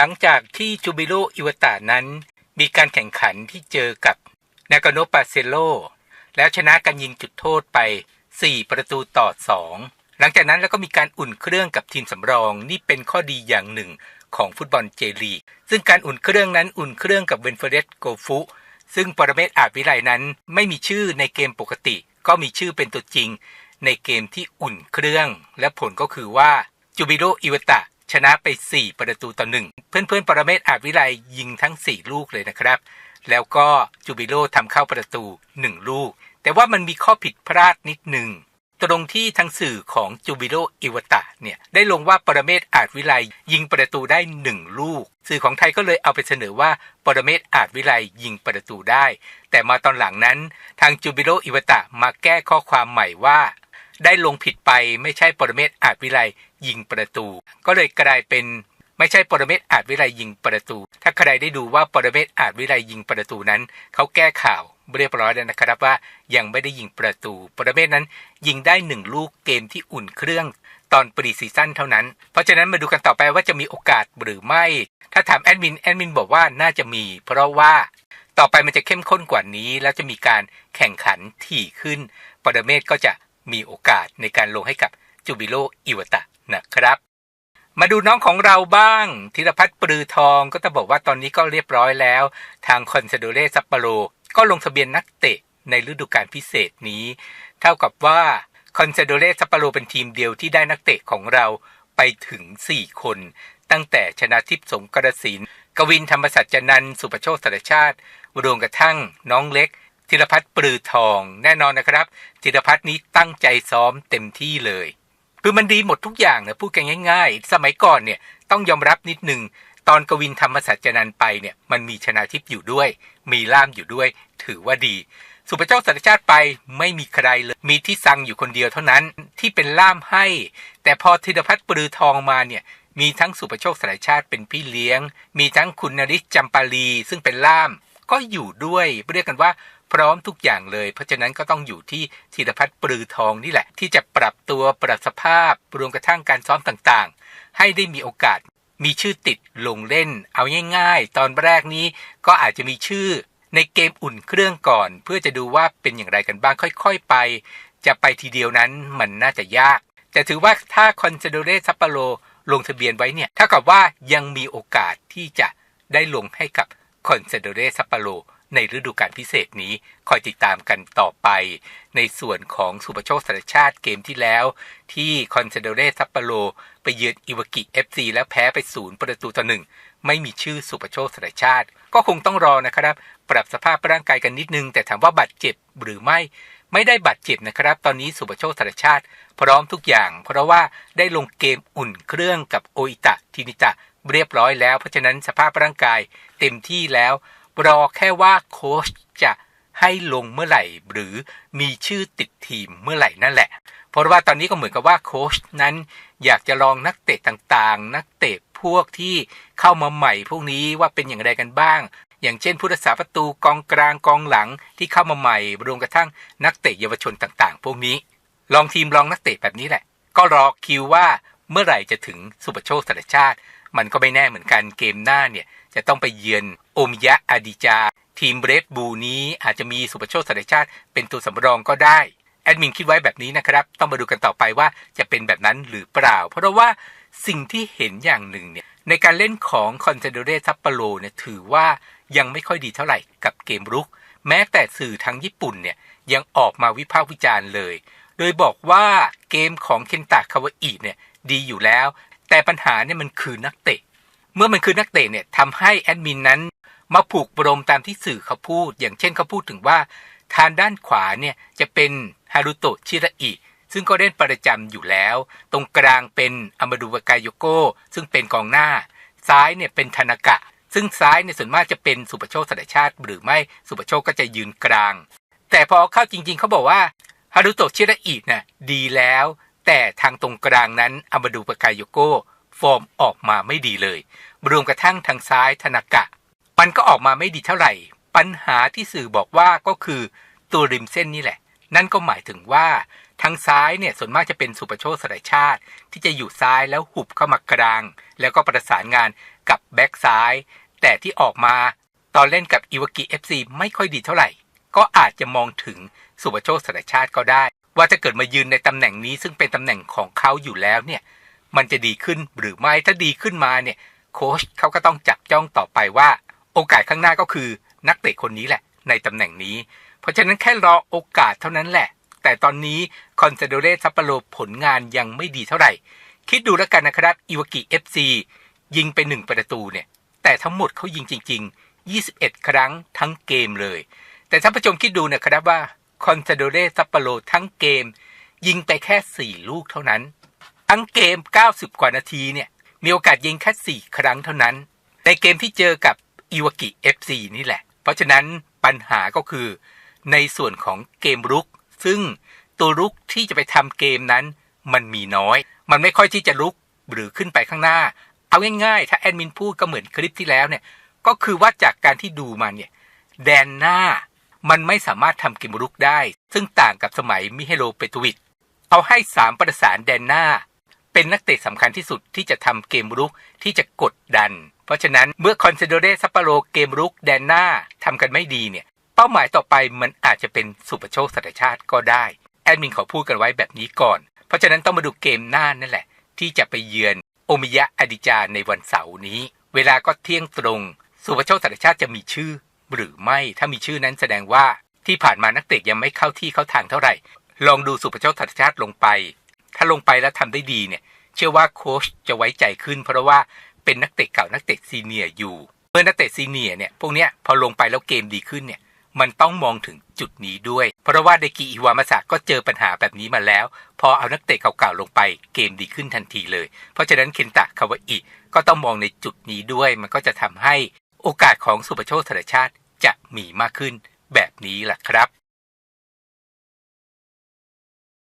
หลังจากที่จูบิโลอิวตานั้น มีการแข่งขันที่เจอกับนากาโนปาเซโล แล้วชนะกันยิงจุดโทษไป 4 ประตูต่อ 2 หลังจากนั้นแล้วก็มีการอุ่นเครื่องกับทีมสำรองนี่เป็นข้อดีอย่างหนึ่งของฟุตบอลเจลีกซึ่งการอุ่นเครื่องนั้นอุ่นเครื่องกับเวนเฟเรสโกฟุซึ่งปรเมศอาจวิไลนั้นไม่มีชื่อในเกมปกติ ก็มีชื่อเป็นตัวจริง ในเกมที่อุ่นเครื่อง และผลก็คือว่าจูบิโลอิวตะ ชนะไป 4 ประตูต่อหนึ่งเพื่อนๆปรเมศอาจวิไลยิงทั้ง 4 ลูกเลยนะครับ แล้วก็จูบิโลทำเข้าประตู 1 ลูก แต่ว่ามันมีข้อผิดพลาดนิดหนึ่งตรงที่ทางสื่อของจูบิโลอิวตะเนี่ยได้ลงว่าปรเมศอาจวิไลยิงประตูได้หนึ่งลูก สื่อของไทยก็เลยเอาไปเสนอว่าปรเมศอาจวิไลยิงประตูได้ แต่มาตอนหลังนั้น ทางจูบิโลอิวตะมาแก้ข้อความใหม่ว่า ได้ลงผิดไปไม่ใช่ปรเมศอาจวิไล ยิงประตู ก็เลยกลายเป็นไม่ใช่ปรเมศอาจวิไลยิงประตู ถ้าใครได้ดูว่าปรเมศอาจวิไลยิงประตูนั้น เขาแก้ข่าวเรียบร้อยแล้วนะครับว่ายังไม่ได้ยิงประตู ปรเมศนั้นยิงได้หนึ่งลูกเกมที่อุ่นเครื่องตอนปรีซีซั่นเท่านั้น เพราะฉะนั้นมาดูกันต่อไปว่าจะมีโอกาสหรือไม่ ถ้าถามแอดมิน แอดมินบอกว่าน่าจะมี เพราะว่าต่อไปมันจะเข้มข้นกว่านี้ แล้วจะมีการแข่งขันถี่ขึ้น ปรเมศก็จะมีโอกาสในการลงให้กับ จูบิโลอิวตะนะครับ มาดูน้องของเราบ้างธีรพัฒน์ปรือทองก็จะบอกว่าตอนนี้ก็เรียบร้อยแล้ว ทางคอนซาโดเรซัปโปโรก็ลงทะเบียนนักเตะในฤดูกาลพิเศษนี้ เท่ากับว่าคอนซาโดเรซัปโปโรเป็นทีมเดียวที่ได้นักเตะของเราไปถึง 4 คน ตั้งแต่ชนะทิพย์สงกระสินกวินธรรมสัจจนันสุประโชคสารชาติรวมกระทั่งน้องเล็กธีรพัฒน์ปรือทองแน่นอนนะครับธีรพัฒน์นี้ตั้งใจซ้อมเต็มที่เลย คือมันดีหมดทุกอย่างนะพูดกันง่าย ๆ สมัยก่อนเนี่ยต้องยอมรับนิดนึงตอนกวินธรรมสัจจนันไปเนี่ยมันมีชนาทิพย์อยู่ด้วย มีล่ามอยู่ด้วย ถือว่าดี สุภเจ้าสัตชาติไปไม่มีใครเลยมีที่ซังอยู่คนเดียวเท่านั้นที่เป็นล่ามให้ แต่พอธิดพัฒน์ปรือทองมาเนี่ยมีทั้งสุภโชคสารชาติเป็นพี่เลี้ยง มีทั้งคุณนริศจำปาลีซึ่งเป็นล่าม ก็อยู่ด้วยเรียกกันว่า พร้อมทุกอย่างเลย เพราะฉะนั้นก็ต้องอยู่ที่ธีรพัฒน์ปรือทองนี่แหละ ที่จะปรับตัวปรับสภาพรวมกระทั่งการซ้อมต่างๆ ให้ได้มีโอกาสมีชื่อติดลงเล่น เอาง่ายๆ ตอนแรกนี้ก็อาจจะมีชื่อในเกมอุ่นเครื่องก่อน เพื่อจะดูว่าเป็นอย่างไรกันบ้างค่อยๆไป จะไปทีเดียวนั้นมันน่าจะยาก แต่ถือว่าถ้าคอนเซโดเรซัปโปโรลงทะเบียนไว้เนี่ยถ้ากับว่ายังมีโอกาสที่จะได้ลงให้กับคอนเซโดเรซัปโปโร ในฤดูกาลพิเศษนี้คอยติดตามกันต่อไป ในส่วนของสุปโชคสารชาติเกมที่แล้ว ที่คอนเซโดเรซัปโปโรไปเยือนอิวากิเอฟซีแล้วแพ้ไปศูนย์ประตูต่อหนึ่งไม่มีชื่อสุปโชคสารชาติ ก็คงต้องรอนะครับ ปรับสภาพร่างกายกันนิดนึง แต่ถามว่าบาดเจ็บหรือไม่ไม่ได้บาดเจ็บนะครับ ตอนนี้สุปโชคสารชาติ พร้อมทุกอย่าง เพราะว่าได้ลงเกมอุ่นเครื่องกับโออิตะทินิตะเรียบร้อยแล้ว เพราะฉะนั้นสภาพร่างกายเต็มที่แล้ว รอแค่ว่าโค้ชจะให้ลงเมื่อไหร่ หรือมีชื่อติดทีมเมื่อไหร่นั่นแหละ เพราะว่าตอนนี้ก็เหมือนกับว่าโค้ชนั้น อยากจะลองนักเตะต่างๆ นักเตะพวกที่เข้ามาใหม่พวกนี้ว่าเป็นอย่างไรกันบ้าง อย่างเช่นผู้รักษาประตูกองกลางกองหลังที่เข้ามาใหม่รวมกระทั่งนักเตะเยาวชนต่างๆ พวกนี้ ลองทีมลองนักเตะแบบนี้แหละ ก็รอคิวว่าเมื่อไหร่จะถึงสุปโชคสารชาติ มันก็ไม่แน่เหมือนกันเกมหน้าเนี่ยจะต้องไปเยือน อมิยะอาดิจา ทีมเบรดบูนี้อาจจะมีสุปโชคสัญชาติ เป็นตัวสำรองก็ได้ แอดมินคิดไว้แบบนี้นะครับ ต้องมาดูกันต่อไปว่าจะเป็นแบบนั้นหรือเปล่า เพราะว่าสิ่งที่เห็นอย่างหนึ่งเนี่ยในการเล่นของคอนเซโดเรซัปโปโรเนี่ยถือว่ายังไม่ค่อยดีเท่าไหร่กับเกมรุก แม้แต่สื่อทางญี่ปุ่นเนี่ยยังออกมาวิพากษ์วิจารณ์เลย โดยบอกว่าเกมของเคนตะคาวาอิเนี่ยดีอยู่แล้ว แต่ปัญหาเนี่ยมันคือนักเตะ เมื่อมันคือนักเตะเนี่ยทำให้แอดมินนั้นมาผูกปรมตามที่สื่อเขาพูด อย่างเช่นเขาพูดถึงว่า ทางด้านขวาเนี่ยจะเป็นฮารุโตะชิระอิซึ่งก็เล่นประจำอยู่แล้ว ตรงกลางเป็นอามาดูวากายโยโก ซึ่งเป็นกองหน้า ซ้ายเนี่ยเป็นธนากะ ซึ่งซ้ายเนี่ยส่วนมากจะเป็นสุปโชคสัตชาติ หรือไม่สุปโชคก็จะยืนกลาง แต่พอเข้าจริง ๆ เขาบอกว่าฮารุโตะชิระอิน่ะดีแล้ว แต่ทางตรงกลางนั้นอามาดูวากายโยโก ฟอร์มออกมาไม่ดีเลย รวมกระทั่งทางซ้ายธนากะ มันก็ออกมาไม่ดีเท่าไหร่ ปัญหาที่สื่อบอกว่าก็คือตัวริมเส้นนี่แหละ นั่นก็หมายถึงว่าทางซ้ายเนี่ยส่วนมากจะเป็นสุปโชคสลายชาติ ที่จะอยู่ซ้ายแล้วหุบเข้ามากลาง แล้วก็ประสานงานกับแบ็กซ้าย แต่ที่ออกมาตอนเล่นกับอิวากิเอฟซีไม่ค่อยดีเท่าไหร่ ก็อาจจะมองถึงสุปโชคสารชาติก็ได้ ว่าจะเกิดมายืนในตำแหน่งนี้ซึ่งเป็นตำแหน่งของเขาอยู่แล้วเนี่ย มันจะดีขึ้นหรือไม่ถ้าดีขึ้นมาเนี่ยโค้ชเขาก็ต้องจับจ้องต่อไปว่า โอกาสข้างหน้าก็คือนักเตะคนนี้แหละ ในตำแหน่งนี้ เพราะฉะนั้นแค่รอโอกาสเท่านั้นแหละ แต่ตอนนี้คอนเซโดเรซัปโปโรผลงานยังไม่ดีเท่าไหร่ คิดดูแล้วกันนะครับอิวากิเอฟซียิงไปหนึ่งประตูเนี่ย แต่ทั้งหมดเขายิงจริง ๆ 21 ครั้งทั้งเกมเลย แต่ท่านผู้ชมคิดดูนะครับว่าคอนเซโดเรซัปโปโรทั้งเกม ยิงไปแค่ 4 ลูกเท่านั้น ทั้งเกม 90 กว่านาทีเนี่ย มีโอกาสยิงแค่ 4 ครั้งเท่านั้น ในเกมที่เจอกับอิวากิ FC นี่แหละ เพราะฉะนั้นปัญหาก็คือ ในส่วนของเกมรุก ซึ่งตัวรุกที่จะไปทำเกมนั้น มันมีน้อย มันไม่ค่อยที่จะลุกหรือขึ้นไปข้างหน้า เอาง่ายๆ ถ้าแอดมินพูดก็เหมือนคลิปที่แล้วเนี่ย ก็คือว่าจากการที่ดูมาเนี่ย แดนหน้า มันไม่สามารถทำเกมรุกได้ ซึ่งต่างกับสมัยมิเฮโลเปโตวิชเอาให้สามประสานแดนหน้า เป็นนักเตะสำคัญที่สุดที่จะทำเกมรุกที่จะกดดัน เพราะฉะนั้นเมื่อคอนเซโดเรซัปโปโรเกมรุกแดนหน้าทำกันไม่ดีเนี่ย เป้าหมายต่อไปมันอาจจะเป็นสุปโชคสัตชาติก็ได้ แอดมินขอพูดกันไว้แบบนี้ก่อน เพราะฉะนั้นต้องมาดูเกมหน้านั่นแหละ ที่จะไปเยือนโอมิยะอดิจาในวันเสาร์นี้ เวลาก็เที่ยงตรง สุปโชคสัตชาติจะมีชื่อ หรือไม่ถ้ามีชื่อนั้นแสดงว่าที่ผ่านมานักเตะยังไม่เข้าที่เข้าทางเท่าไหร่ ลองดูสุปโชคสัตชาติลงไป ถ้าลงไปแล้วทำได้ดีเนี่ย เชื่อว่าโค้ชจะไว้ใจขึ้น เพราะว่าเป็นนักเตะเก่านักเตะซีเนียร์อยู่ เมื่อนักเตะซีเนียร์เนี่ยพวกเนี้ยพอลงไปแล้วเกมดีขึ้นเนี่ยมันต้องมองถึงจุดนี้ด้วย เพราะว่าเดกิอิวามาสะก็เจอปัญหาแบบนี้มาแล้ว พอเอานักเตะเก่าๆลงไปเกมดีขึ้นทันทีเลย เพราะฉะนั้นเคนตะคาวาอิก็ต้องมองในจุดนี้ด้วย มันก็จะทำให้โอกาสของสุปโชคธนชาติจะมีมากขึ้นแบบนี้แหละครับ